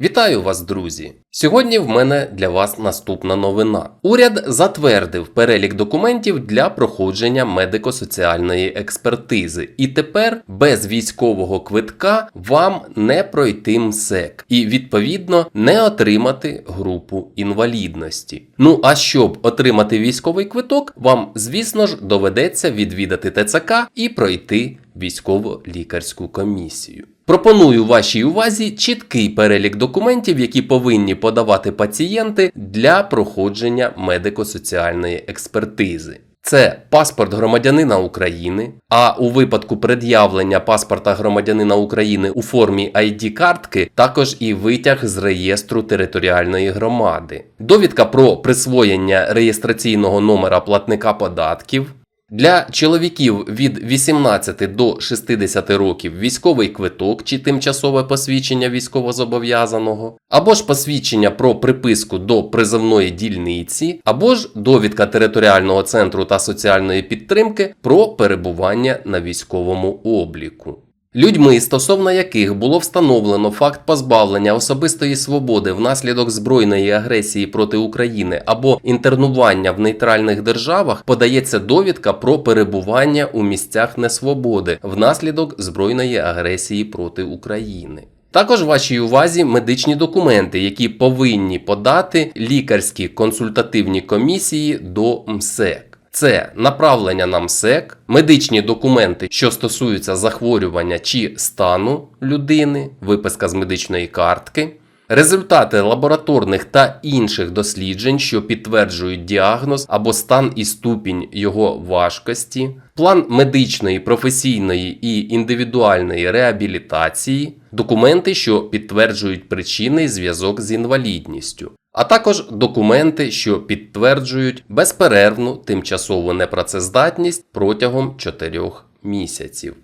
Вітаю вас, друзі! Сьогодні в мене для вас наступна новина. Уряд затвердив перелік документів для проходження медико-соціальної експертизи, і тепер без військового квитка вам не пройти МСЕК і відповідно не отримати групу інвалідності. Ну а щоб отримати військовий квиток, вам, звісно ж, доведеться відвідати ТЦК і пройти військово-лікарську комісію. Пропоную вашій увазі чіткий перелік документів, які повинні подавати пацієнти для проходження медико-соціальної експертизи. Це паспорт громадянина України, а у випадку пред'явлення паспорта громадянина України у формі ID-картки також і витяг з реєстру територіальної громади, довідка про присвоєння реєстраційного номера платника податків, для чоловіків від 18 до 60 років військовий квиток чи тимчасове посвідчення військовозобов'язаного, або ж посвідчення про приписку до призовної дільниці, або ж довідка територіального центру та соціальної підтримки про перебування на військовому обліку. Людьми, стосовно яких було встановлено факт позбавлення особистої свободи внаслідок збройної агресії проти України або інтернування в нейтральних державах, подається довідка про перебування у місцях несвободи внаслідок збройної агресії проти України. Також вашій увазі медичні документи, які повинні подати лікарські консультативні комісії до МСЕК. Це направлення на МСЕК, медичні документи, що стосуються захворювання чи стану людини, виписка з медичної картки, результати лабораторних та інших досліджень, що підтверджують діагноз або стан і ступінь його важкості, план медичної, професійної і індивідуальної реабілітації, документи, що підтверджують причинний зв'язок з інвалідністю а також документи, що підтверджують безперервну тимчасову непрацездатність протягом 4 місяців.